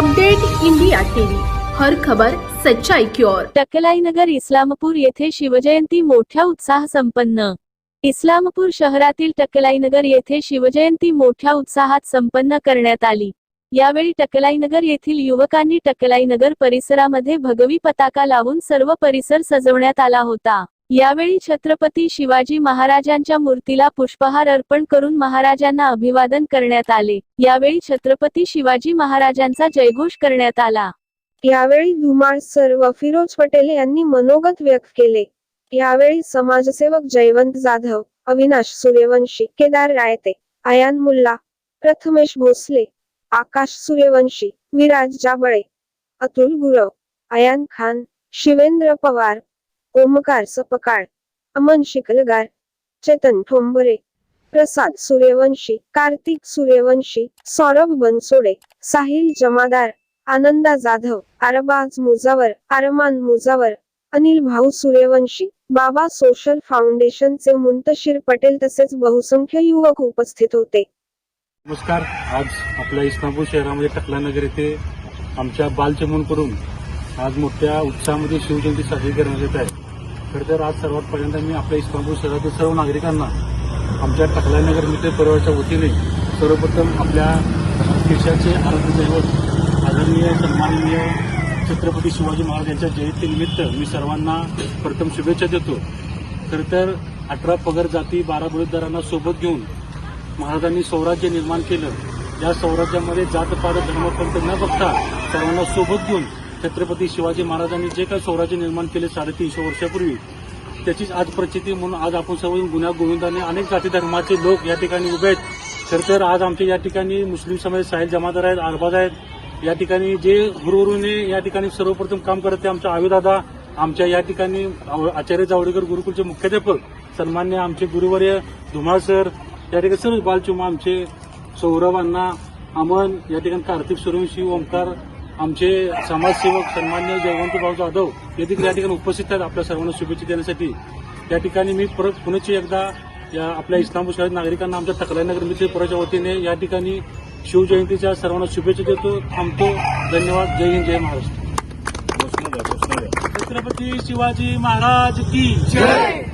Update India TV. हर खबर सच्चाई की ओर. टकलाईनगर इस्लामपूर येथे शिवजयंती मोठ्या उत्साह संपन्न इस्लामपूर शहरातील टकलाईनगर येथे शिवजयंती मोठ्या उत्साहात संपन्न करण्यात आली. यावेळी टकलाईनगर येथील युवकांनी टकलाईनगर परिसरामध्ये भगवी पताका लावून सर्व परिसर सजवण्यात आला होता. यावेळी छत्रपती शिवाजी महाराजांच्या मूर्तीला पुष्पहार अर्पण करून महाराजांना अभिवादन करण्यात आले. यावेळी छत्रपती शिवाजी महाराजांचा जयघोष करण्यात आला. यावेळी धुमाळ सर व फिरोज पटेल यांनी मनोगत व्यक्त केले. यावेळी समाजसेवक जयवंत जाधव अविनाश सूर्यवंशी केदार रायते आयान मुल्ला प्रथमेश भोसले आकाश सूर्यवंशी विराज जाबळे अतुल गुरव आयान खान शिवेंद्र पवार ओमकार सपकाळ अमन शिकलगार चेतन ठोंबरे प्रसाद सूर्यवंशी कार्तिक सूर्यवंशी सौरभ बनसोडे साहिल जमादार आनंदा जाधव अरबाज मुजावर अरमान मुजावर अनिल भाऊ सूर्यवंशी बाबा सोशल फाउंडेशनचे मुंतशीर पटेल तसेच बहुसंख्य युवक उपस्थित होते. नमस्कार आज आपल्या इस्लामपूर शहरामध्ये टकलानगर येथे आमच्या बालचमून करून आज मोठ्या उत्साहामध्ये शिवजयंती साजरी करण्यात येत आहे. खरं तर आज सर्वात पहिल्यांदा मी आपल्या इस्लामपूर शहरातील सर्व नागरिकांना आमच्या टकलानगर मित्र परिवाराच्या वतीने सर्वप्रथम आपल्या देशाचे आरोग्यदैवत आदरणीय सन्माननीय छत्रपती शिवाजी महाराज यांच्या जयंतीनिमित्त मी सर्वांना प्रथम शुभेच्छा देतो. खरं तर अठरा पगर जाती बारा बळीदारांना सोबत घेऊन महाराजांनी स्वराज्य निर्माण केलं. या स्वराज्यामध्ये जातपात धर्मपंथ न बघता सर्वांना सोबत घेऊन छत्रपती शिवाजी महाराजांनी जे काही स्वराज्य निर्माण केले साडेतीनशे वर्षापूर्वी त्याचीच आज प्रचिती म्हणून आज आपण सर्व गुन्हा गोविंदाने अनेक जाती धर्माचे लोक या ठिकाणी उभे आहेत. खरं तर आज आमच्या या ठिकाणी मुस्लिम समाज साहिल जमादार आहेत अरबाज आहेत. या ठिकाणी जे गुरुवरुने या ठिकाणी सर्वप्रथम काम करत ते आमच्या आयुदादा आमच्या या ठिकाणी आचार्य जावडेकर गुरुकुलचे मुख्याध्यापक सन्मान्य आमचे गुरुवर्य धुमाळ सर या ठिकाणी सर्व बालचुमा आमचे सौरभ अण्णा अमन या ठिकाणी कार्तिक सूर्यवंशी ओंकार आमचे समाजसेवक सन्मान्य जयवंत भाऊ जाधव हे देखील या ठिकाणी उपस्थित आहेत आपल्या सर्वांना शुभेच्छा देण्यासाठी. या ठिकाणी मी परत पुण्याची एकदा या आपल्या इस्लामपूर शहरात नागरिकांना आमच्या तक्रारनगर मित्र पुराच्या वतीने या ठिकाणी शिवजयंतीच्या सर्वांना शुभेच्छा देतो. थांबतो. धन्यवाद. जय हिंद जय महाराष्ट्र. छत्रपती शिवाजी महाराज की जय!